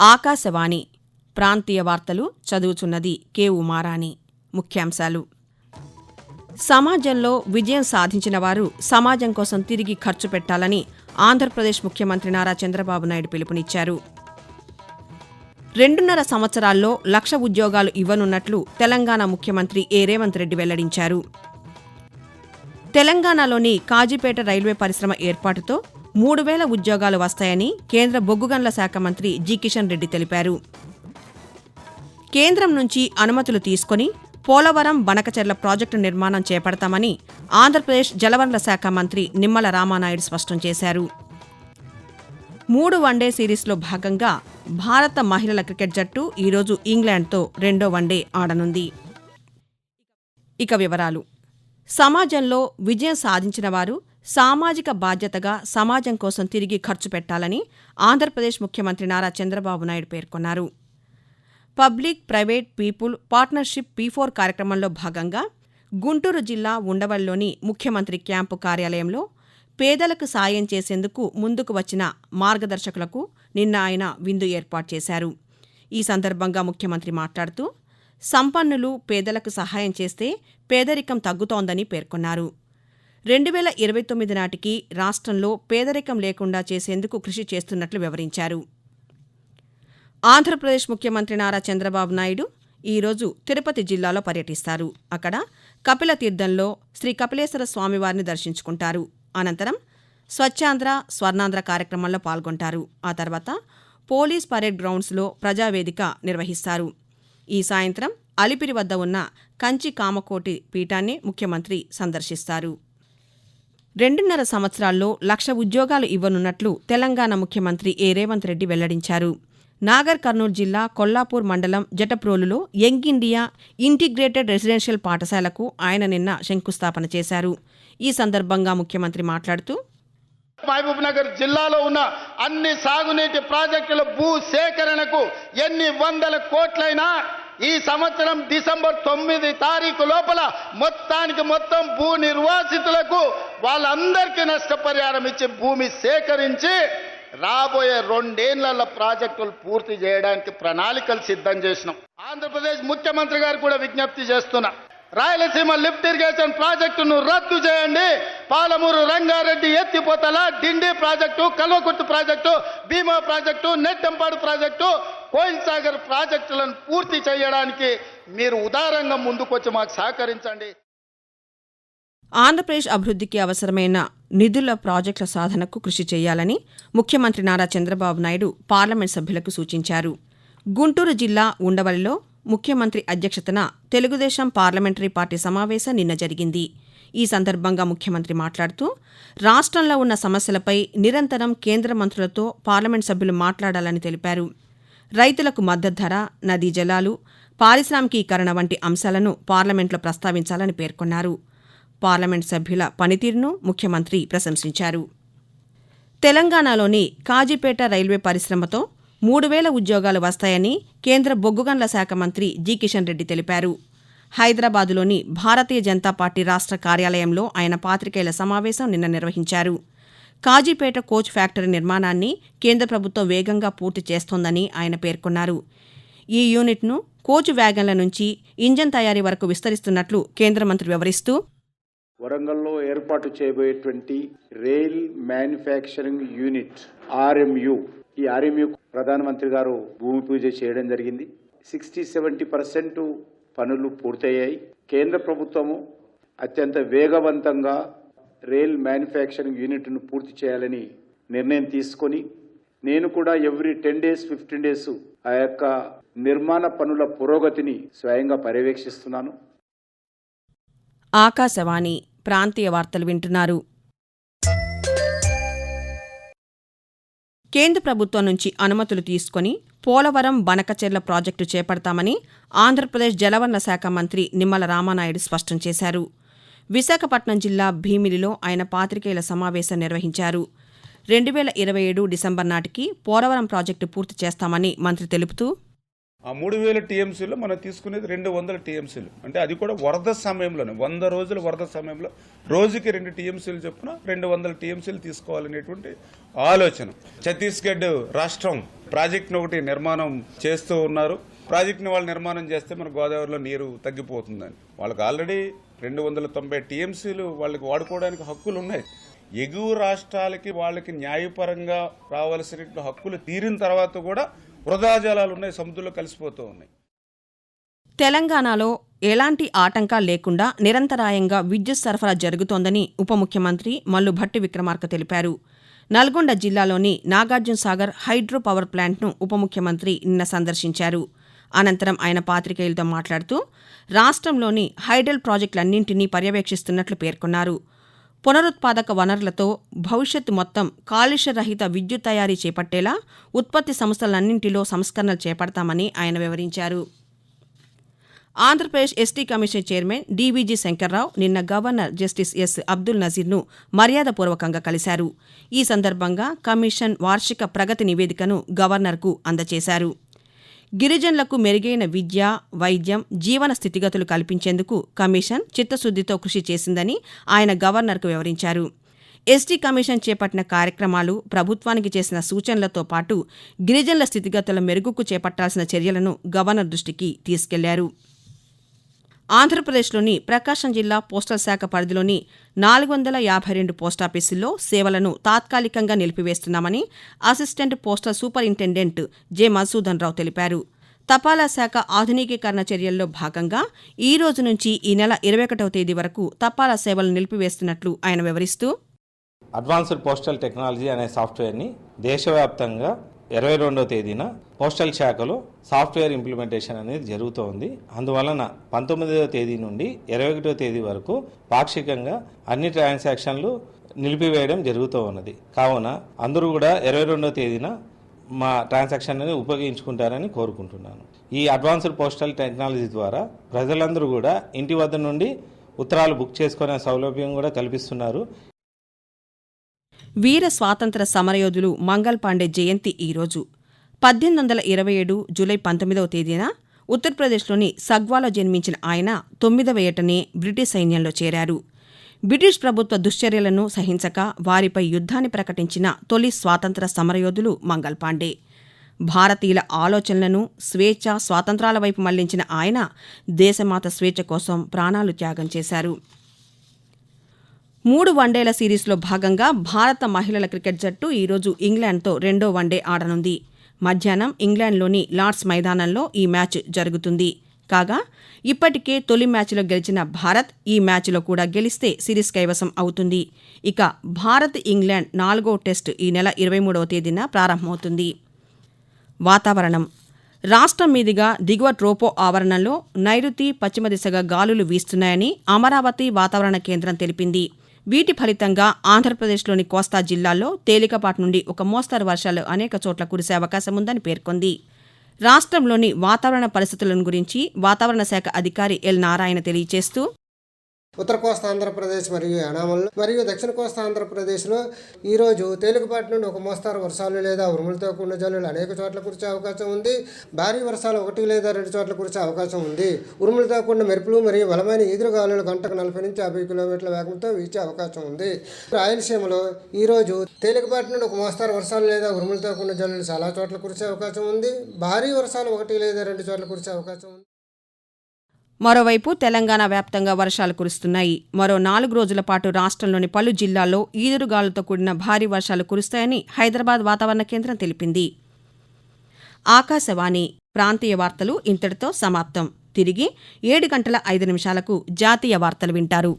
ఆకాశవాణి. ప్రాంతీయ వార్తలు చదువుచున్నది కె. ఉమారాణి. ముఖ్యాంశాలు. సమాజంలో విజయం సాధించిన వారు సమాజం కోసం తిరిగి ఖర్చు పెట్టాలని ఆంధ్రప్రదేశ్ ముఖ్యమంత్రి నారా చంద్రబాబు నాయుడు పిలుపునిచ్చారు. రెండున్నర సంవత్సరాల్లో లక్ష ఉద్యోగాలు ఇవ్వనున్నట్లు తెలంగాణ ముఖ్యమంత్రి ఏ. రేవంత్ రెడ్డి వెల్లడించారు. తెలంగాణలోని కాజీపేట రైల్వే పరిశ్రమ ఏర్పాటుతో మూడు వేల ఉద్యోగాలు వస్తాయని కేంద్ర బొగ్గుగన్ల శాఖ మంత్రి జి కిషన్ రెడ్డి తెలిపారు. కేంద్రం నుంచి అనుమతులు తీసుకొని పోలవరం బనకచెర్ల ప్రాజెక్టు నిర్మాణం చేపడతామని ఆంధ్రప్రదేశ్ జలవనరుల శాఖ మంత్రి నిమ్మల రామానాయుడు స్పష్టం చేశారు. మూడు వన్డే సిరీస్లో భాగంగా భారత మహిళల క్రికెట్ జట్టు ఈరోజు ఇంగ్లాండ్తో రెండో వన్డే ఆడనుంది. ఇక వివరాలు. సమాజంలో విజయం సాధించిన వారు సామాజిక బాధ్యతగా సమాజం కోసం తిరిగి ఖర్చు పెట్టాలని ఆంధ్రప్రదేశ్ ముఖ్యమంత్రి నారా చంద్రబాబు నాయుడు పేర్కొన్నారు. Public private people partnership P four కార్యక్రమంలో భాగంగా గుంటూరు జిల్లా ఉండవల్లోని ముఖ్యమంత్రి క్యాంపు కార్యాలయంలో పేదలకు సాయం చేసేందుకు ముందుకు వచ్చిన మార్గదర్శకులకు నిన్న ఆయన విందు ఏర్పాటు చేశారు. ఈ సందర్భంగా ముఖ్యమంత్రి మాట్లాడుతూ సంపన్నులు పేదలకు సహాయం చేస్తే పేదరికం తగ్గుతోందని పేర్కొన్నారు. రెండు వేల ఇరవై తొమ్మిది నాటికి రాష్ట్రంలో పేదరికం లేకుండా చేసేందుకు కృషి చేస్తున్నట్లు వివరించారు. ఆంధ్రప్రదేశ్ ముఖ్యమంత్రి నారా చంద్రబాబు నాయుడు ఈరోజు తిరుపతి జిల్లాలో పర్యటిస్తారు. అక్కడ కపిల తీర్థంలో శ్రీ కపిలేశ్వర స్వామివారిని దర్శించుకుంటారు. అనంతరం స్వచ్ఛాంధ్ర స్వర్ణాంధ్ర కార్యక్రమంలో పాల్గొంటారు. ఆ తర్వాత పోలీస్ పరేడ్ గ్రౌండ్స్లో ప్రజావేదిక నిర్వహిస్తారు. ఈ సాయంత్రం అలిపిరి వద్ద ఉన్న కంచి కామకోటి పీఠాన్ని ముఖ్యమంత్రి సందర్శిస్తారు. రెండున్నర సంవత్సరాల్లో లక్ష ఉద్యోగాలు ఇవ్వనున్నట్లు తెలంగాణ ముఖ్యమంత్రి ఏ రేవంత్ రెడ్డి వెల్లడించారు. నాగర్ కర్నూలు జిల్లా కొల్లాపూర్ మండలం జటప్రోలులో యంగ్ ఇండియా ఇంటిగ్రేటెడ్ రెసిడెన్షియల్ పాఠశాలకు ఆయన నిన్న శంకుస్థాపన చేశారు. ఈ సందర్భంగా ముఖ్యమంత్రి మాట్లాడుతూ మహబూబ్ నగర్ జిల్లాలో ఉన్న అన్ని సాగునీటి ప్రాజెక్టుల భూ సేకరణకు ఎన్ని వందల కోట్లైనా ఈ సంవత్సరం డిసెంబర్ తొమ్మిది తారీఖు లోపల మొత్తానికి మొత్తం భూ నిర్వాసితులకు వాళ్ళందరికీ నష్టపరిహారం ఇచ్చి భూమి సేకరించి రాబోయే రెండేళ్ళ ప్రాజెక్టులు పూర్తి చేయడానికి ప్రణాళికలు సిద్ధం చేసినాం. ఆంధ్రప్రదేశ్ ముఖ్యమంత్రి గారు కూడా విజ్ఞప్తి చేస్తున్నా. రాయలసీమ లిఫ్ట్ ఇరిగేషన్ ప్రాజెక్టును రద్దు చేయండి. పాలమూరు రంగారెడ్డి ఎత్తిపోతల Dindi project Kalwakurthy project Bhima project Nettampadu project Koil Sagar ప్రాజెక్టులను పూర్తి చేయడానికి మీరు ఉదారంగా ముందుకొచ్చి మాకు సహకరించండి. ఆంధ్రప్రదేశ్ అభివృద్ధికి అవసరమైన నిధుల ప్రాజెక్టుల సాధనకు కృషి చేయాలని ముఖ్యమంత్రి నారా చంద్రబాబు నాయుడు పార్లమెంట్ సభ్యులకు సూచించారు. గుంటూరు జిల్లా ఉండవల్లిలో ముఖ్యమంత్రి అధ్యక్షతన తెలుగుదేశం పార్లమెంటరీ పార్టీ సమావేశం నిన్న జరిగింది. ఈ సందర్భంగా ముఖ్యమంత్రి మాట్లాడుతూ రాష్ట్రంలో ఉన్న సమస్యలపై నిరంతరం కేంద్ర మంత్రులతో పార్లమెంట్ సభ్యులు మాట్లాడాలని తెలిపారు. రైతులకు మద్దతు ధర నదీ జలాలు పారిశ్రామికీకరణ వంటి అంశాలను పార్లమెంట్లో ప్రస్తావించాలని పేర్కొన్నారు. పార్లమెంట్ సభ్యుల పనితీరును ముఖ్యమంత్రి ప్రశంసించారు. తెలంగాణలోని కాజీపేట రైల్వే పరిశ్రమతో మూడు వేల ఉద్యోగాలు వస్తాయని కేంద్ర బొగ్గుగన్ల శాఖ మంత్రి జి కిషన్ రెడ్డి తెలిపారు. హైదరాబాదులోని భారతీయ జనతా పార్టీ రాష్ట్ర కార్యాలయంలో ఆయన పాతికేయుల సమావేశం నిన్న నిర్వహించారు. కాజీపేట కోచ్ ఫ్యాక్టరీ నిర్మాణాన్ని కేంద్ర ప్రభుత్వం వేగంగా పూర్తి చేస్తోందని ఆయన పేర్కొన్నారు. ఈ యూనిట్ను కోచ్ వ్యాగన్ల నుంచి ఇంజన్ తయారీ వరకు విస్తరిస్తున్నట్లు కేంద్ర మంత్రి వివరిస్తూ వరంగల్లో ఏర్పాటు చేయబోయేటువంటి రైల్ మ్యానుఫ్యాక్చరింగ్ యూనిట్ ఆర్ఎంయు. ఈ ఆర్ఎంయు ప్రధానమంత్రి గారు భూమి పూజ చేయడం జరిగింది. సిక్స్టీ సెవెంటీ పర్సెంట్ పనులు పూర్తయ్యాయి. కేంద్ర ప్రభుత్వము అత్యంత వేగవంతంగా రైల్ మ్యానుఫ్యాక్చరింగ్ యూనిట్ను పూర్తి చేయాలని నిర్ణయం తీసుకొని నేను కూడా every ten days fifteen days ఆ యొక్క నిర్మాణ పనుల పురోగతిని స్వయంగా పర్యవేక్షిస్తున్నాను. ఆకాశవాణి ప్రాంతీయ వార్తలు వింటున్నారు. కేంద్ర ప్రభుత్వం నుంచి అనుమతులు తీసుకొని పోలవరం బనకచెర్ల ప్రాజెక్టు చేపడతామని ఆంధ్రప్రదేశ్ జలవనరుల శాఖ మంత్రి నిమ్మల రామానాయుడు స్పష్టం చేశారు. విశాఖపట్నం జిల్లా భీమిలిలో ఆయన పాత్రికేయుల సమావేశం నిర్వహించారు. రెండు వేల ఇరవై ఏడు డిసెంబర్ నాటికి పోలవరం ప్రాజెక్టు పూర్తి చేస్తామని మంత్రి తెలుపుతూ ఆ మూడు వేల టీఎంసీలో మనం తీసుకునేది రెండు వందల టీఎంసీలు. అంటే అది కూడా వరద సమయంలోనే వంద రోజుల వరద సమయంలో రోజుకి రెండు టీఎంసీలు చొప్పున రెండు వందల టీఎంసీలు తీసుకోవాలనేటువంటి ఆలోచన. ఛత్తీస్గఢ్ రాష్ట్రం ప్రాజెక్ట్ను ఒకటి నిర్మాణం చేస్తూ ఉన్నారు. ప్రాజెక్ట్ని వాళ్ళు నిర్మాణం చేస్తే మన గోదావరిలో నీరు తగ్గిపోతుందని. వాళ్ళకి ఆల్రెడీ రెండు వందల తొంభై టీఎంసీలు వాళ్ళకి వాడుకోవడానికి హక్కులు ఉన్నాయి. ఎగువ రాష్ట్రాలకి వాళ్ళకి న్యాయపరంగా రావాల్సిన హక్కులు తీరిన తర్వాత కూడా వృధా జలాలు ఉన్నాయి సముద్రంలో కలిసిపోతూ ఉన్నాయి తెలంగాణలో ఎలాంటి ఆటంకాలు లేకుండా నిరంతరాయంగా విద్యుత్ సరఫరా జరుగుతోందని ఉప ముఖ్యమంత్రి మల్లు భట్టి విక్రమార్క తెలిపారు. నల్గొండ జిల్లాలోని నాగార్జున సాగర్ హైడ్రో పవర్ ప్లాంట్ను ఉప ముఖ్యమంత్రి నిన్న సందర్శించారు. అనంతరం ఆయన పాతికేయులతో మాట్లాడుతూ రాష్ట్రంలోని హైడల్ ప్రాజెక్టులన్నింటినీ పర్యవేక్షిస్తున్నట్లు పేర్కొన్నారు. పునరుత్పాదక వనరులతో భవిష్యత్తు మొత్తం కాలుష్యరహిత విద్యుత్ తయారీ చేపట్టేలా ఉత్పత్తి సంస్థలన్నింటిలో సంస్కరణలు చేపడతామని ఆయన వివరించారు. Andhra Pradesh ST commission chairman DVG Shankar Rao నిన్న గవర్నర్ జస్టిస్ ఎస్ అబ్దుల్ నజీర్ను మర్యాదపూర్వకంగా కలిశారు. ఈ సందర్భంగా కమిషన్ వార్షిక ప్రగతి నివేదికను గవర్నర్కు అందజేశారు. గిరిజనులకు మెరుగైన విద్య వైద్యం జీవన స్థితిగతులు కల్పించేందుకు కమిషన్ చిత్తశుద్దితో కృషి చేసిందని ఆయన గవర్నర్కు వివరించారు. ఎస్టీ కమిషన్ చేపట్టిన కార్యక్రమాలు ప్రభుత్వానికి చేసిన సూచనలతో పాటు గిరిజనుల స్థితిగతుల మెరుగుకు చేపట్టాల్సిన చర్యలను గవర్నర్ దృష్టికి తీసుకెళ్ళారు. ఆంధ్రప్రదేశ్లోని ప్రకాశం జిల్లా పోస్టల్ శాఖ పరిధిలోని నాలుగు వందల యాభై రెండు పోస్టాఫీసుల్లో సేవలను తాత్కాలికంగా నిలిపివేస్తున్నామని assistant postal superintendent J Madhusudan Rao తెలిపారు. తపాలా శాఖ ఆధునికీకరణ చర్యల్లో భాగంగా ఈ రోజు నుంచి ఈ నెల ఇరవై ఒకటవ తేదీ వరకు తపాలా సేవలు నిలిపివేస్తున్నట్లు ఆయన వివరిస్తూ అడ్వాన్స్డ్ పోస్టల్ టెక్నాలజీ అనే సాఫ్ట్వేర్ని దేశవ్యాప్తంగా ఇరవై రెండవ తేదీన పోస్టల్ శాఖలో సాఫ్ట్వేర్ ఇంప్లిమెంటేషన్ అనేది జరుగుతోంది. అందువలన పంతొమ్మిదవ తేదీ నుండి ఇరవై ఒకటో తేదీ వరకు పాక్షికంగా అన్ని ట్రాన్సాక్షన్లు నిలిపివేయడం జరుగుతూ ఉన్నది. కావున అందరూ కూడా ఇరవై రెండవ తేదీన మా ట్రాన్సాక్షన్ అనేది ఉపయోగించుకుంటారని కోరుకుంటున్నాను. ఈ అడ్వాన్స్డ్ పోస్టల్ టెక్నాలజీ ద్వారా ప్రజలందరూ కూడా ఇంటి వద్ద నుండి ఉత్తరాలు బుక్ చేసుకునే సౌలభ్యం కూడా కల్పిస్తున్నారు. వీర స్వాతంత్ర సమరయోధులు మంగల్ పాండే జయంతి ఈరోజు పద్దెనిమిది వందల ఇరవై ఏడు జూలై పంతొమ్మిదవ తేదీన ఉత్తరప్రదేశ్లోని సగ్వాలో జన్మించిన ఆయన తొమ్మిదవ ఏటనే బ్రిటిష్ సైన్యంలో చేరారు. బ్రిటిష్ ప్రభుత్వ దుశ్చర్యలను సహించక వారిపై యుద్ధాన్ని ప్రకటించిన తొలి స్వాతంత్ర సమరయోధులు మంగల్ పాండే. భారతీయుల ఆలోచనలను స్వేచ్ఛ స్వాతంత్రాల వైపు మళ్ళించిన ఆయన దేశమాత స్వేచ్ఛ కోసం ప్రాణాలు త్యాగం చేశారు. మూడు వన్డేల సిరీస్లో భాగంగా భారత మహిళల క్రికెట్ జట్టు ఈరోజు ఇంగ్లాండ్తో రెండో వన్డే ఆడనుంది. మధ్యాహ్నం ఇంగ్లాండ్లోని లార్డ్స్ మైదానంలో ఈ మ్యాచ్ జరుగుతుంది. కాగా ఇప్పటికే తొలి మ్యాచ్లో గెలిచిన భారత్ ఈ మ్యాచ్లో కూడా గెలిస్తే సిరీస్ కైవసం అవుతుంది. ఇక భారత్ ఇంగ్లాండ్ నాలుగో టెస్ట్ ఈ నెల ఇరవై మూడవ తేదీన ప్రారంభమవుతుంది. వాతావరణం. రాష్ట్రం మీదుగా దిగువ ట్రోపో ఆవరణలో నైరుతి పశ్చిమ దిశగా గాలులు వీస్తున్నాయని అమరావతి వాతావరణ కేంద్రం తెలిపింది. వీటి ఫలితంగా ఆంధ్రప్రదేశ్లోని కోస్తా జిల్లాల్లో తేలికపాటి నుండి ఒక మోస్తరు వర్షాలు అనేక చోట్ల కురిసే అవకాశం ఉందని పేర్కొంది. రాష్ట్రంలోని వాతావరణ పరిస్థితులను గురించి వాతావరణ శాఖ అధికారి ఎల్ నారాయణ తెలియజేస్తూ ఉత్తర కోస్తా ఆంధ్రప్రదేశ్ మరియు అనామల్లో మరియు దక్షిణ కోస్తా ఆంధ్రప్రదేశ్లో ఈరోజు తేలికపాటి నుండి ఒక మోస్తారు వర్షాలు లేదా ఉరుములతో కూడిన జల్లులు అనేక చోట్ల కురిసే అవకాశం ఉంది. భారీ వర్షాలు ఒకటి లేదా రెండు చోట్ల కురిసే అవకాశం ఉంది. ఉరుములతో కూడిన మెరుపులు మరియు బలమైన ఈదురుగాలులు గంటకు నలభై నుంచి యాభై కిలోమీటర్ల వేగంతో వీచే అవకాశం ఉంది. రాయలసీమలో ఈరోజు తేలికపాటి నుండి ఒక మోస్తారు వర్షాలు లేదా ఉరుములతో కూడిన జల్లులు చాలా చోట్ల కురిసే అవకాశం ఉంది. భారీ వర్షాలు ఒకటి లేదా రెండు చోట్ల కురిసే అవకాశం ఉంది. మరోవైపు తెలంగాణ వ్యాప్తంగా వర్షాలు కురుస్తున్నాయి. మరో నాలుగు రోజుల పాటు రాష్ట్రంలోని పలు జిల్లాల్లో ఈదురుగాలులతో కూడిన భారీ వర్షాలు కురుస్తాయని హైదరాబాద్ వాతావరణ కేంద్రం తెలిపింది. ఆకాశవాణి ప్రాంతీయ వార్తలు ఇంతటితో సమాప్తం. తిరిగి ఏడు గంటల ఐదు నిమిషాలకు జాతీయ వార్తలు వింటారు.